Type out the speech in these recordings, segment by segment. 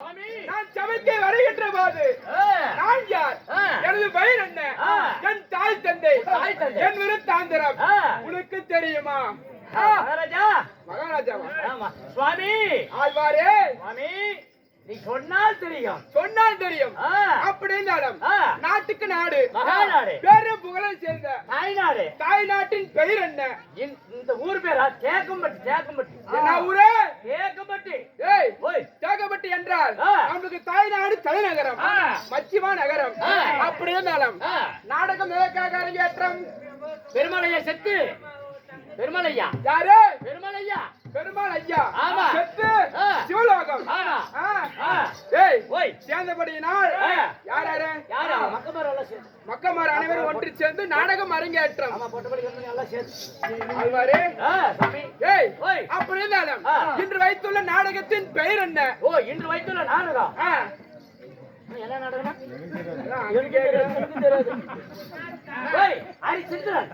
நான் சபைக்கு வருகின்ற போது நான் யார். எனது பெயர் என்ன. என் தாய் தந்தை. என் விருத்தாந்திரம். உனக்கு தெரியுமா? மகாராஜா! மகாராஜாவா? சுவாமி! ஆழ்வாரே! சுவாமி! நீ சொன்னால் தெரியும். சொன்னால் தெரியும். ஆ, அப்படின்னாலும் ஆ. நாட்டுக்கு நாடு. மகாநாடு. பேரு புகழை சேர்ந்த தாய்நாடு. தாய் நாட்டின் பெயர் என்ன? இந்த- ஊர் பேரா? தேக்கம்பட்டி தேக்கம்பட்டி. என்ன ஊரே? தேக்கம்பட்டி. ஏய் ஓய். தேகப்பட்டி என்றால். நம்மளுக்கு தாய்நாடு தலைநகரம். மச்சிமா நகரம். ஆ. அப்படி இருந்தாலும் ஆ, நாடகம் எதற்காக அரங்கேற்றம். பெருமலையா செத்து. பெருமலையா? யாரு? பெருமலையா? பெருமாள் ஐயா. ஆமா. செத்து. சிவலோகம். ஏய் ஓய். சேர்ந்தபடியினால். யார் யாரு? யாரு? மக்கமார் அனைவரும் ஒன்று சேர்ந்து நாடகம் அரங்கேற்றம். ஆமா ஏய் ஓய். அப்படி இருந்தாலும். இன்று வைத்துள்ள நாடகத்தின் பெயர் என்ன? ஓ இன்று வைத்துள்ள நாடகம். என்ன நாடகம். எனக்கு தெரியாது. ஹரிச்சந்திரன்.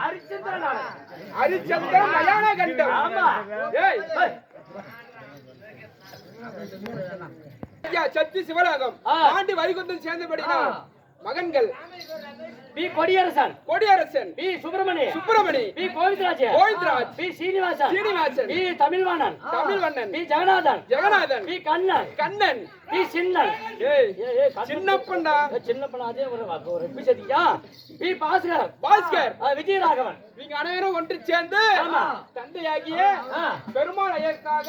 ஹரிச்சந்திரன் ஹரிச்சந்திரன் மயான கண்டம் ஆமா. ஏய் ஐயா சத்தி சிவராகம். ஆண்டு வைகுந்தம் சேர்ந்தபடினால் மகன்கள் P Kodiyarasan. Kodiyarasan. P Subramani. Subramani. P Govindaraj Govindaraj. P Srinivasan. Srinivasan. P Tamilvanan. Tamilvannan P Jaganathan. Jaganathan. P Kannan. Kannan. P Chinnan. ஏய், சின்னப்பன் அதே ஒரு ஒரு எபிசோடியா பி பாஸ்கர். பாஸ்கர். விஜயராகவன். நீங்க அனைவரும் ஒன்று சேர்ந்து. தந்தையாகிய பெருமாள் ஐயருக்காக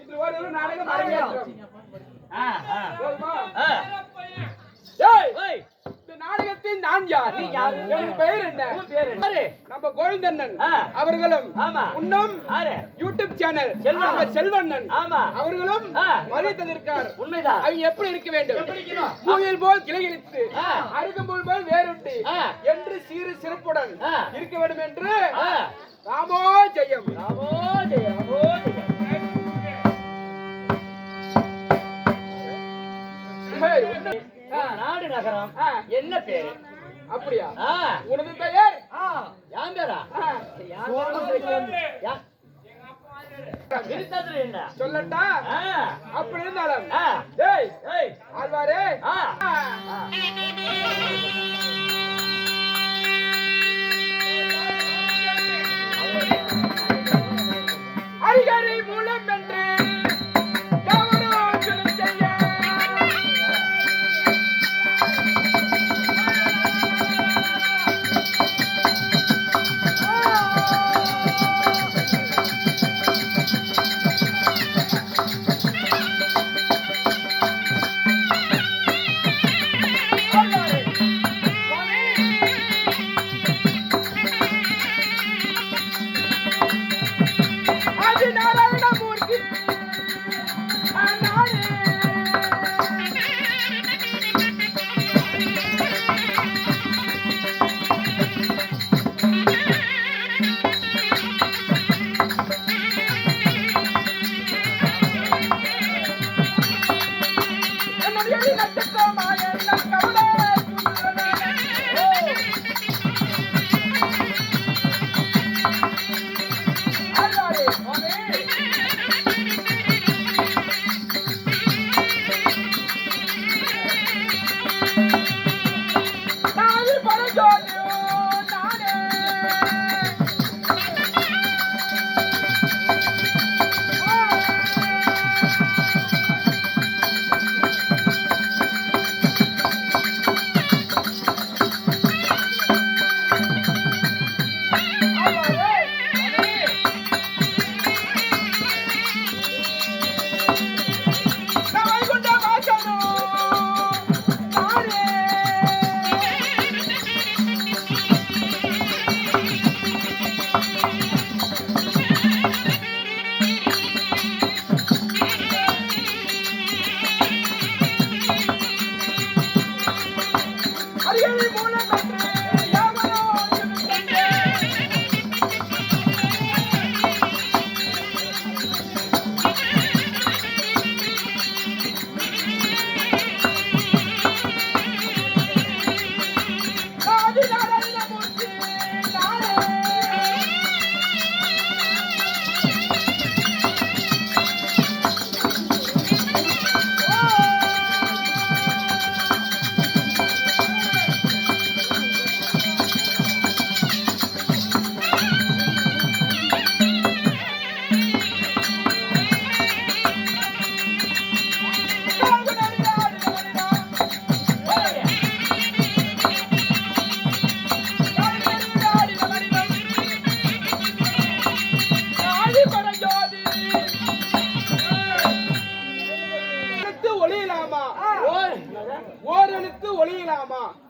இன்று ஒரு நாடகம் அரங்கேற்றம் இந்த நாடகத்தில் நான் யார் நீ யாரு? என் பெயர் என்ன? நம்ம கோவிந்தண்ணன். அவர்களும். உன்னும்? யூடியூப் சேனல் செல்வண்ணன் ஆமா. அவர்களும். மறித்ததற்கார் உண்மைதான் அவங்க எப்படி இருக்க வேண்டும்? மூங்கில் போல் கிளைகிழித்து. அருகம்புல் போல் வேறுண்டு. என்று சீறு சிறப்புடன். இருக்க வேண்டும் என்று. ராமோ ஜெயம் ராமோ ஜெய, நாடு நகரம். என்ன பேரு? அப்படியா? உனது பெயர்? யான் பேரா? என்ன? சொல்லட்டா? அப்படி இருந்தாலும். ஆழ்வாரே.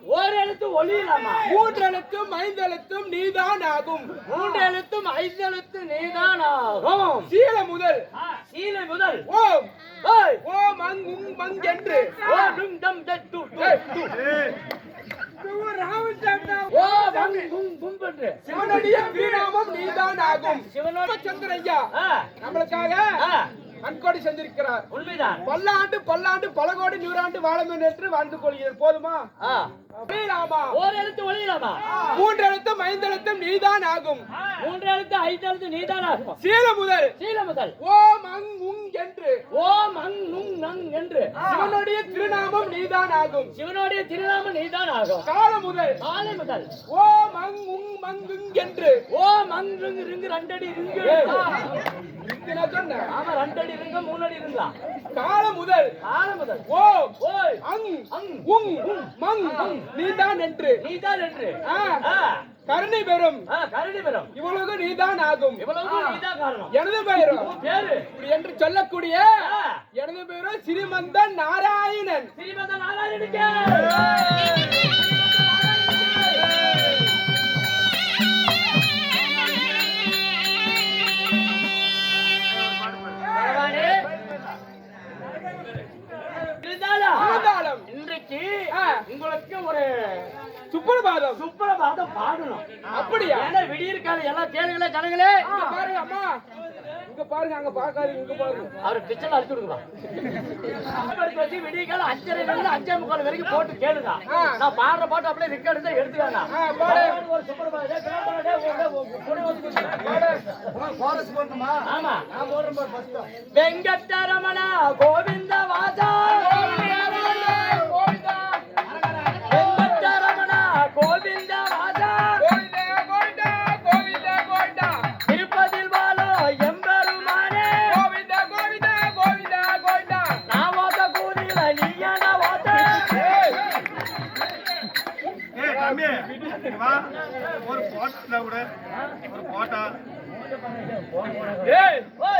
ஒளியலாமா ஓர் எழுத்து ஒளியலாமா? மூன்று எழுத்தும் ஐந்து எழுத்தும் நீதான் ஆகும் மூன்று எழுத்தும் ஐந்து எழுத்து நீதான் ஆகும் சீல முதல். சீலை முதல். ஓம். ஓம் அங் உங் மங் என்று ஓ டும் டம் டட் டு டு ஏய், டு. ராமச்சந்திரா ஓ வங் குங் கும் என்று சிவனுடைய திருநாமம் நீதான் ஆகும் சிவனோட சந்திரையா ஆ, நம்மளுக்காக ஆ, அன்கோடி செஞ்சிருக்கிறார். உண்மைதான். பல்லாண்டு பல்லாண்டு பல கோடி நூறாண்டு வாழணும் என்று வாழ்ந்து கொள்கிறது போதுமா? ஓர் எழுத்து ஒளியலாமா? மூன்று எழுத்தும் ஐந்து எழுத்தும் நீதான் ஆகும். மூன்று எழுத்து ஐந்து எழுத்து நீதான் ஆகும். சீல முதல். சீலை முதல். ஓம் அங் உங் என்று. ஓம் அங் நுங் நங் என்று. சிவனுடைய திருநாமம் நீதான் ஆகும். சிவனுடைய திருநாமம் நீதான் ஆகும். கால முதல். காலை முதல். ஓம் அங் உங் மங்குங் என்று. ஓம் அங் ரிங்கு ரெண்டடி ரிங்கு இது நான் சொன்னேன் ஆமா ரெண்டடி ரிங்கு மூணடி ரிங்கா கால முதல். காலை முதல். ஓம் ஓய். அங் அங். உங் மங் நீதான் என்று. நீதான் என்று. ஆ, ஆ, கருணை பெறும். ஆ, கருணை பெறும். இவ்வளவு நீதான் ஆகும். இவ்வளவு நீதான் காரணம். எனது பெயரும் இப்படி என்று சொல்லக்கூடிய எனது பெயரும் சிறுமந்தன் நாராயணன். ஸ்ரீமத நாராயணனுக்கு. உங்களுக்கு ஒரு சுப்பிரபாதம். சுப்பிரபாதம் பாடணும். அப்படியா? ஏன்னா விடியிருக்காது எல்லாம் கேளுங்களே இங்க பாருங்க அம்மா. இங்க பாருங்க அங்க பாக்காதீங்க இங்க பாருங்க. அவர் கிச்சன்ல அடிச்சு விடுங்களா வச்சு விடிய கால அஞ்சரை இருந்து அஞ்சே முக்கால் வரைக்கும் போட்டு கேளுங்க. நான் பாடுற பாட்டு அப்படியே ரெக்கார்டு தான் எடுத்து வேணாம் ஆ, பாடு. ஒரு சுப்பிரபாதம். டேய், கிளம்புடா, டேய், ஒரு- டேய், ஒரு பொடி. வந்து கொடுங்க. ஆமா. வெங்கட்டரமண கோவிந்த வாசா.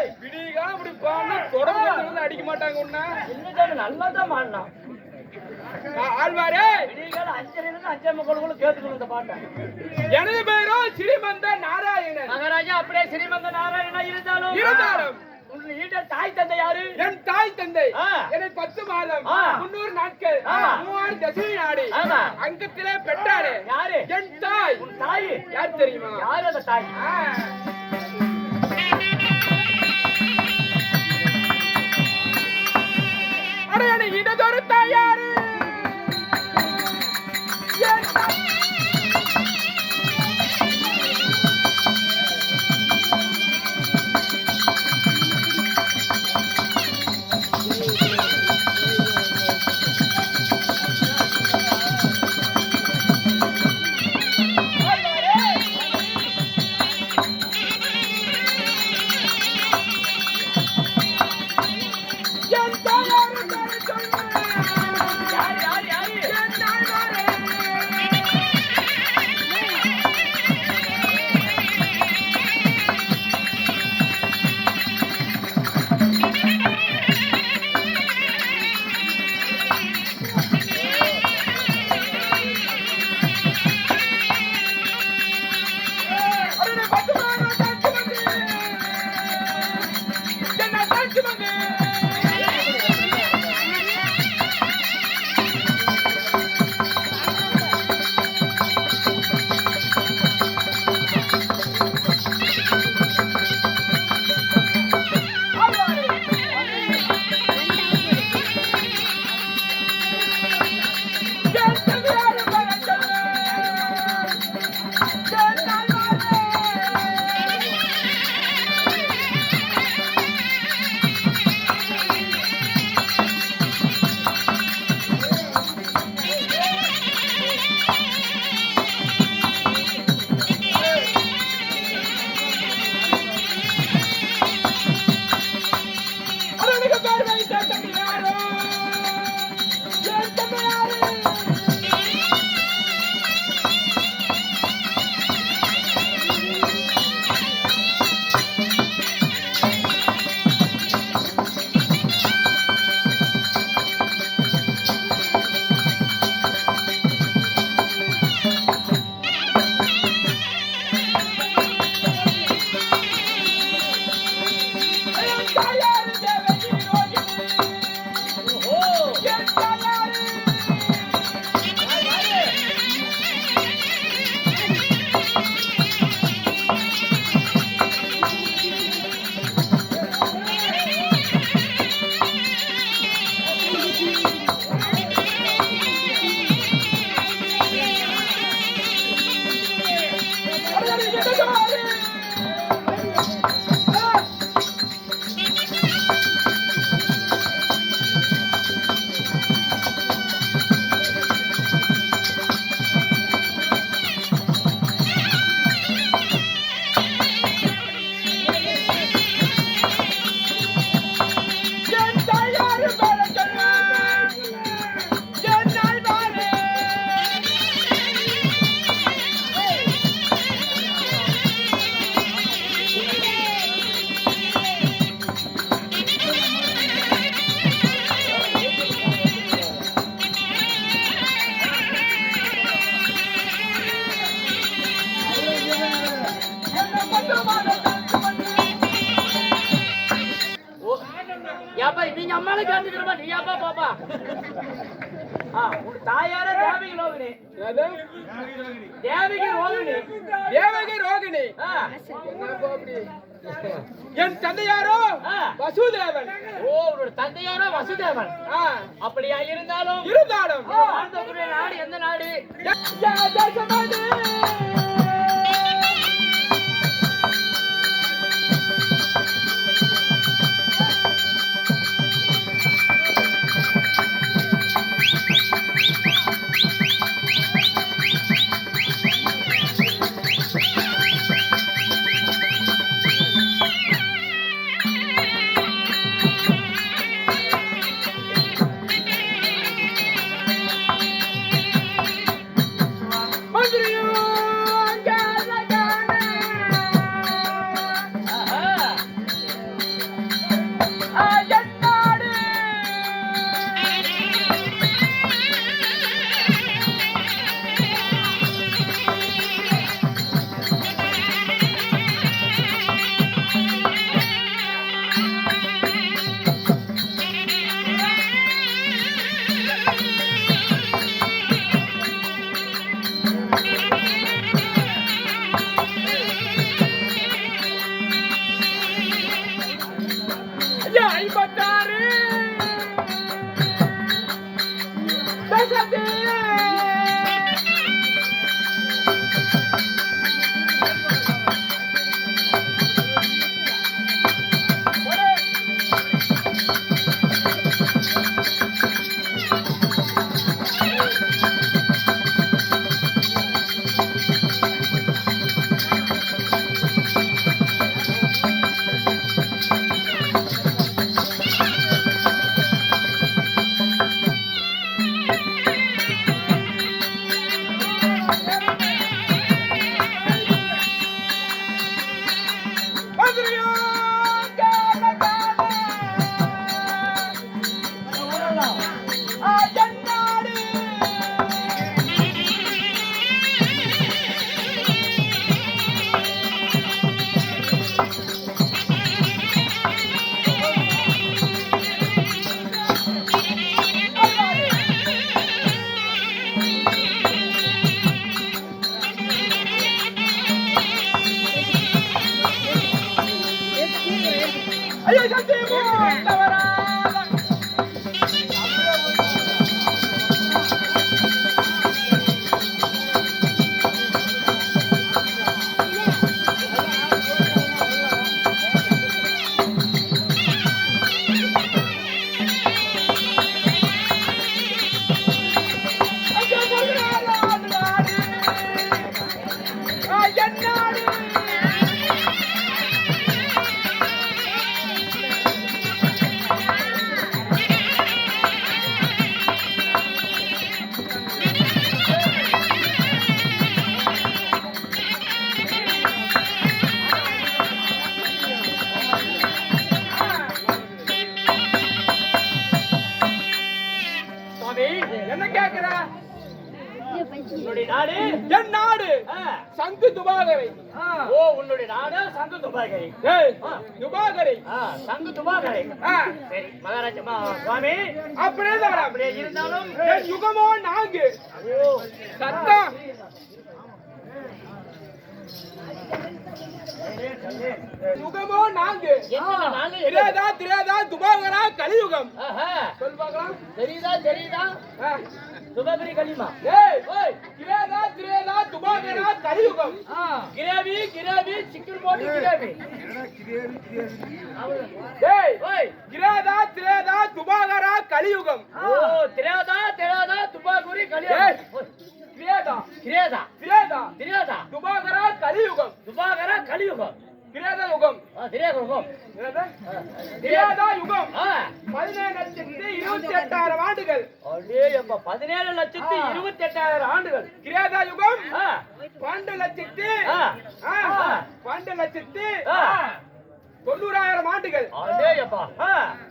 இப்படி பாடினா தொடர்ந்து வந்து அடிக்க மாட்டாங்க. இன்னைக்கு நல்லா தான் ஆ- ஆழ்வாரே. விடியகால அஞ்சரையிலிருந்து அஞ்சே முக்காலுக்குள்ள கேட்டுக்கணும் இந்த பாட்டை. எனது பெயரும் ஸ்ரீமந்தன் நாராயணன். மகாராஜா அப்படியே ஸ்ரீமந்த நாராயணா இருந்தாலும். இருந்தாலும். தாய் தந்தை யாரு? என் தாய் தந்தை. என்னை பத்து மாதம். முன்னூறு நாட்கள். மூவாயிரம் தசமி நாடி. அங்கத்திலே பெற்றாரே யாரு? என் தாய். உன் தாய். யார் தெரியுமா? யாரு அந்த தாய்? இடதொரு தாயாரு காமிக்கிறமா நீயாப்பா பாப்பா ஆ உன் தாயார தேவகி லோகினி அது தேவகி ரோகிணி தேவகி ரோகிணி ஆ என்னப்பா அப்படி? என் தந்தையாரோ. வசுதேவன் ஓ உன்னோட தந்தையாரோ வசுதேவன் அப்படியா இருந்தாலும் இருந்தாலும் நாடு எந்த நாடு Taylor. துபாகரை ஆ சங்கு துபாகரை ஆ, சரி மகாராஜா மா- சுவாமி. அப்படியே தான் அப்படியே இருந்தாலும் என் யுகமோ நான்கு. ஓ சத்தம் யுகமோ நான்கு. என்ன நாங்க எது? திரேதா திரேதா துபாகரா கலியுகம். ஆஹா. சொல் பார்க்கலாம் தெரியுதா தெரியுதா? ஆ. சுபகிரி களிமா ஏய். துபாகரா கலியுகம் கிரேவி கிரேவி சிக்கன் போட்டு கிரேவி. ஏய் ஓய். திரேதா திரேதா துபாகரா கலியுகம். ஓ திரேதா திரேதா துபாகுரி ஏய். கலியா திரேதா கிரேதா. திரேதா திரேதா. துபாகரா கலியுகம். துபாகர கலியுகம். திரேதா யுகம் திரேதா யுகம் ஆ பதினேழு லட்சத்தி இருபத்தி எட்டாயிரம் ஆண்டுகள் பதினேழு லட்சத்தி இருபத்தி எட்டாயிரம் ஆண்டுகள். கிரேதா யுகம் பன்னெண்டு லட்சத்தி. பன்னெண்டு லட்சத்தி. தொண்ணூறாயிரம் ஆண்டுகள்.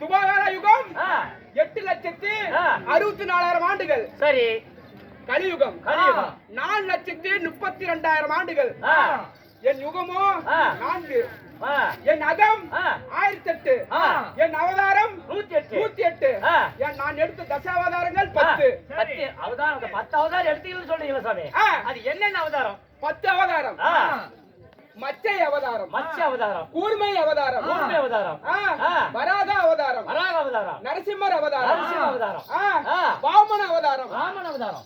துபாகர யுகம். எட்டு லட்சத்தி. அறுபத்தி நாலாயிரம் ஆண்டுகள். சரி. கலியுகம். நாலு லட்சத்தி முப்பத்தி ரெண்டாயிரம் ஆண்டுகள். என் யுகமோ. நான்கு. என் அகம் ஆயிரத்தி எட்டு. என் அவதாரம் நூத்தி எட்டு நூத்தி எட்டு. என் நான் எடுத்த தசாவதாரங்கள் பத்து. பத்து அவதாரம் பத்து அவதாரம் எடுத்தீங்கன்னு சொல்றீங்களா சாமி. அது என்னென்ன அவதாரம்? பத்து அவதாரம். மச்சை அவதாரம். மத்ஸ்ய அவதாரம். கூர்மை அவதாரம். கூர்மை அவதாரம். வராக அவதாரம். வராக அவதாரம். நரசிம்மர் அவதாரம். நரசிம்ம அவதாரம். வாமன அவதாரம். ராமன் அவதாரம்.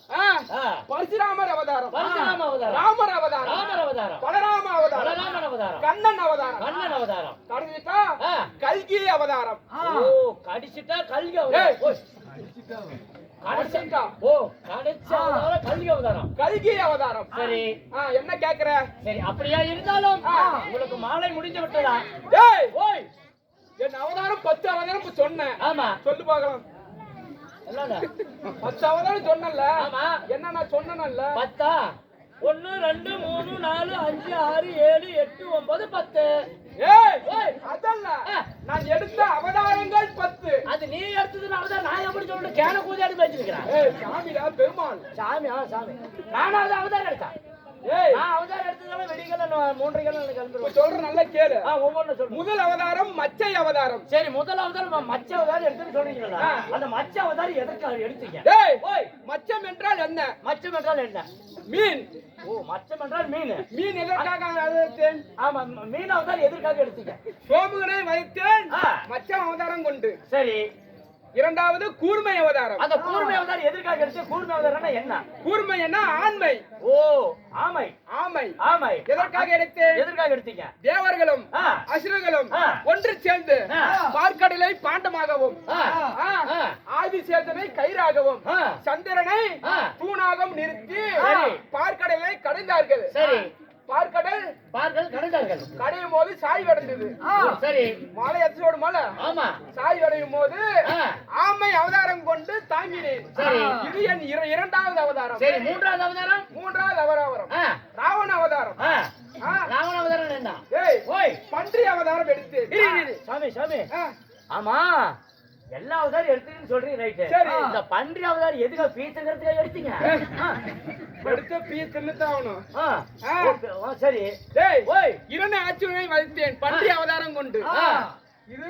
பரசுராமர் அவதாரம். பரசுராம அவதாரம். ராமர் அவதாரம். ராமர் அவதாரம். பலராம அவதாரம். பலராமன் அவதாரம். கண்ணன் அவதாரம். கண்ணன் அவதாரம். கடைசிட்டா ஆ. கல்கி அவதாரம். ஓ கடிச்சிட்டா கல்கி அவதாரம். கடைசிட்டா ஓ அவதாரம் கல்கி அவதாரம். கல்கி அவதாரம். சரி. என்ன கேக்குற? சரி அப்படியா இருந்தாலும். உங்களுக்கு மாலை முடிஞ்சு விட்டதா? டேய் ஓய்! என் அவதாரம் பத்து அவதாரம் இப்ப சொன்னேன். ஆமா. சொல்லு பார்க்கலாம் பத்து அவதாரம் சொன்னல ஆமா. என்ன நான் சொன்னேன்ல? பத்தா? ஒன்னு ரெண்டு மூணு நாலு அஞ்சு ஆறு ஏழு எட்டு ஒன்பது பத்து. ஏய் அதல்ல. நான் எடுத்த அவதாரங்கள் பத்து. அது நீ எடுத்ததுனால தான் நான் எப்படி சொல்லிட்டு கேன கூதியாடி வச்சிருக்கிறேன். ஏய் சாமிடா பெருமாள். சாமி ஆ சாமி. நானாவது அவதாரம் எடுத்தேன் முதல் அவதாரம் மச்சை அவதாரம். சரி முதல் அவதாரம் மச்ச அவதாரம் எடுத்துன்னு சொல்றீங்களா. அந்த மச்ச அவதாரம் எதற்காக எடுத்தீங்க? மச்சம் என்றால் என்ன? மச்சம் என்றால் என்ன? மீன். ஓ மச்சம் என்றால் மீன். மீன் எதற்காக அழைத்தேன் ஆமா மீன் அவதாரம் எதற்காக எடுத்தீங்க? சோமுகனை வைத்தேன். மச்சம் அவதாரம் கொண்டு. சரி. இரண்டாவது கூர்மை அவதாரம் அந்த கூர்மை அவதாரம் எதற்காக எடுத்து கூர்மை அவதாரம்னா என்ன கூர்மை என்ன ஆண்மை ஓ ஆமை ஆமை ஆமை எதற்காக எடுத்தேன் எதற்காக எடுத்தீங்க தேவர்களும். அசுரர்களும். ஒன்று சேர்ந்து. பார்க்கடலை பாண்டமாகவும் ஆ. ஆ. ஆ. ஆதிசேதனை கயிறாகவும். சந்திரனை. தூணாகவும் நிறுத்தி. பார்க்கடலை கடைந்தார்கள் சரி பார்க்கடல் பார்கள் கடந்தார்கள் கடையும் போது சாய் அடைந்தது சரி. மலை எத்தோடு மலை. ஆமா. சாய் அடையும் போது. ஆமை அவதாரம் கொண்டு தாங்கினேன். சரி. இது என் இர- இரண்டாவது அவதாரம். சரி மூன்றாவது அவதாரம்? மூன்றாவது அவதாரம். ராவண அவதாரம். ராவண அவதாரம் என்ன? ஓய். பன்றி அவதாரம் இரு. சாமி சாமி. ஆமா. எல்லா அவதாரம் எடுத்துன்னு சொல்றீங்க ரைட்டு சரி. இந்த பன்றி அவதாரம் எதுக்கு பீத்துக்கிறதுக்காக எடுத்தீங்க. எடுத்த பீ தின்னுதான் ஆகணும். சரி. டேய் ஓய். இரண்டு ஆட்சியை வைத்தேன் பன்றி அவதாரம் கொண்டு. இது.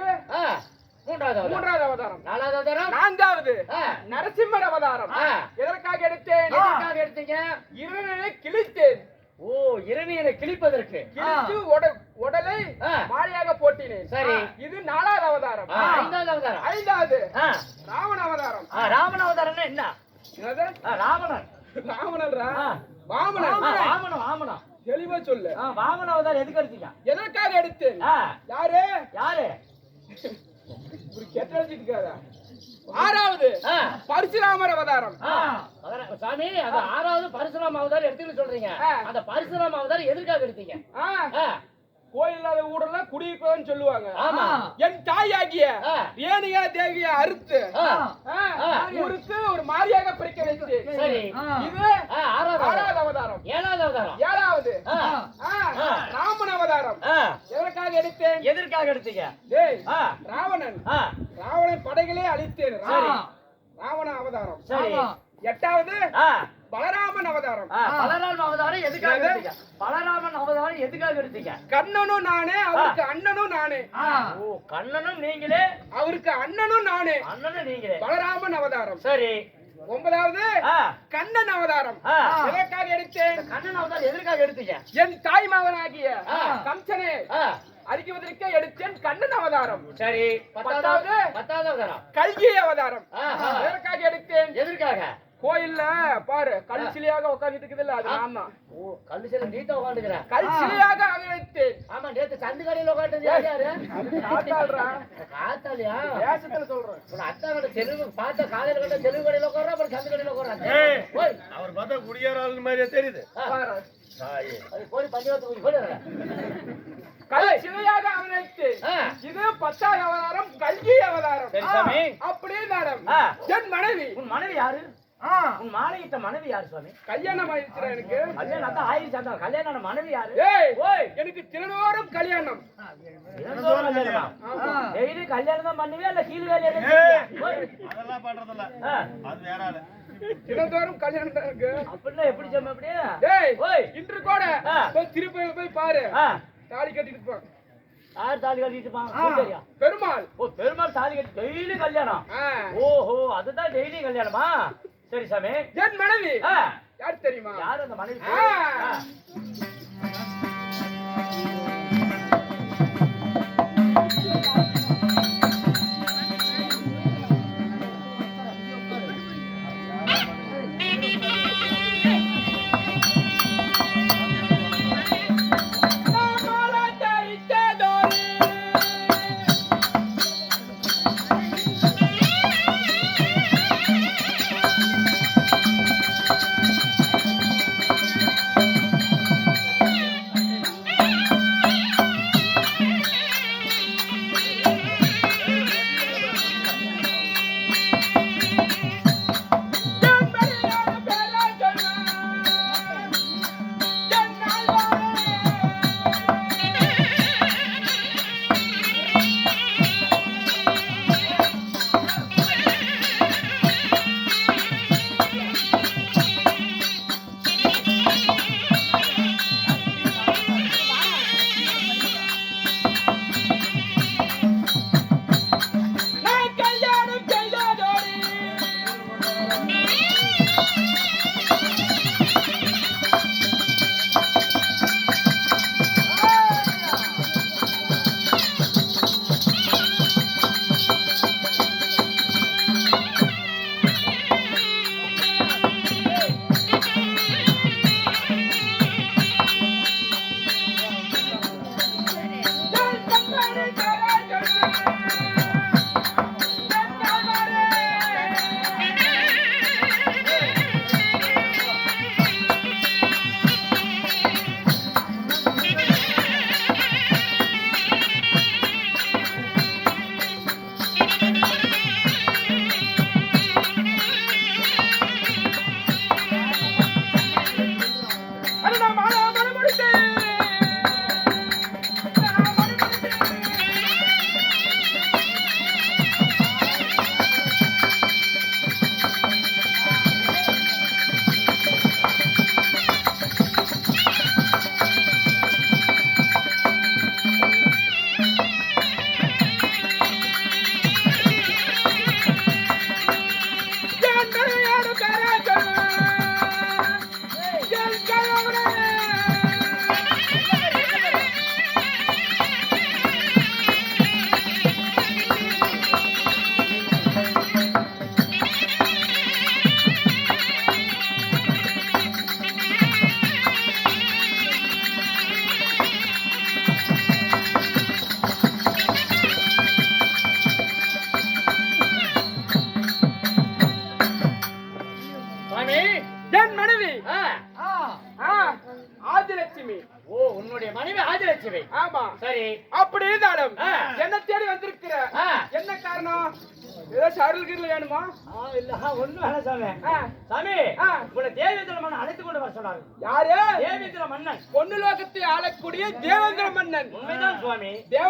மூன்றாவது மூன்றாவது அவதாரம். நாலாவது அவதாரம். நான்காவது. நரசிம்மர் அவதாரம். எதற்காக எடுத்தேன்? எதற்காக எடுத்தீங்க? இரண்டனை கிழித்தேன். ஓ இரணியனை கிழிப்பதற்கு. உட- உடலை. மாலையாக போட்டினேன். சரி. இது நாலாவது அவதாரம். ஐந்தாவது அவதாரம். ஐந்தாவது. ராவண அவதாரம். ராவண அவதாரம்னா என்ன? ராவணன். ராவணன்ரா வாமனன். வாமனம் வாமனம் தெளிவா சொல்லு. வாமன அவதாரம் எதுக்கு எடுத்தீங்க? எதற்காக எடுத்தேன்? யாரு? யாரு? இப்படி கெட்ட இருக்காரா? ஆறாவது. பரசுராமர் அவதாரம். சாமி அது ஆறாவது பரசுராம அவதாரம் எடுத்துன்னு சொல்றீங்க. அந்த பரசுராம அவதாரம் எதற்காக எடுத்தீங்க கோயில் இல்லாத ஊரெல்லாம் குடியிருப்பதுன்னு சொல்லுவாங்க. ஆமா. என் தாயாகிய. ரேணுகா தேவிய அறுத்து. ஊருக்கு ஒரு மாரியாக பிரிக்க வைத்து. இது ஆறாவது அவதாரம். ஏழாவது அவதாரம். ஏழாவது. ராமன் அவதாரம். எதற்காக எடுத்தேன்? எதற்காக எடுத்தீங்க? ராவணன். ராவணன் படைகளே அழித்தேன். ராவண அவதாரம். சரி. எட்டாவது? பலராமன் அவதாரம். பலராமன் அவதாரம் எதுக்காக? எடுத்தீங்க? பலராமன் அவதாரம் எதுக்காக எடுத்தீங்க? கண்ணனும் நானே அவருக்கு அண்ணனும் நானே. ஓ கண்ணனும் நீங்களே? அவருக்கு அண்ணனும் நானே. அண்ணனும் நீங்களே. பலராமன் அவதாரம். சரி. ஒன்பதாவது கண்ணன் அவதாரம். எதற்காக எடுத்தேன்? கண்ணன் அவதாரம் எதற்காக எடுத்தீங்க? என் தாய் மகனாகிய. கம்சனே அறிக்குவதற்கே எடுத்தேன் கண்ணன் அவதாரம். சரி. பத்தாவது பத்தாவது? அவதாரம். கல்கி அவதாரம். எதற்காக எடுத்தேன்? எதற்காக? கோயில்ல பாரு கல் சிலையாக உட்கார்ந்துட்டு இருக்குதுல்ல அது நான் தான் ஓ கல்லு சில நீட்டா உட்காந்துக்கிறேன் கல் சிலையாக அழைத்தேன் ஆமா நேத்து சந்து கடையில உட்காந்து யார்? யாரு காத்தாடுறா காத்தாலியா தேசத்துல சொல்றேன். உன் அத்தா கடை தெருவு பார்த்த காலையில கட்ட தெருவு கடையில உட்கார அப்புறம் சந்து கடையில ஏய். உட்கார ஓய் அவர் பார்த்தா குடியாராள் மாதிரியே தெரியுது. தாயே. அது போய் பஞ்சாயத்து போய் போய் கல் சிலையாக ஆ. இது பத்தாவது அவதாரம் கல்கி அவதாரம். அப்படியே மேடம். என் மனைவி. உன் மனைவி யாரு? உன் மாலையிட்ட மனைவி யாரு சுவாமி? கல்யாணம் ஆயிடுச்சு எனக்கு. கல்யாணம் தான் ஆயிடுச்சு அந்த கல்யாணம் மனைவி யாரு? எனக்கு தினதோறும் கல்யாணம். டெய்லி கல்யாணம். தான் பண்ணுவே இல்ல கீழ் கல்யாணம் அதெல்லாம் பண்றது இல்ல அது வேற ஆளு. தினந்தோறும் கல்யாணம் தான் இருக்கு அப்படின்னா எப்படி சொன்ன அப்படியே? இன்று கூட போய் திருப்பி போய் பாரு. தாலி கட்டிட்டு இருப்பான் யார் தாலி கட்டிட்டு பெருமாள். ஓ பெருமாள் தாலி கட்டி டெய்லி கல்யாணம். ஓஹோ அதுதான் டெய்லி கல்யாணமா? சரி சாமி. என் மனைவி. யார் தெரியுமா? யார் அந்த மனைவி? Yeah.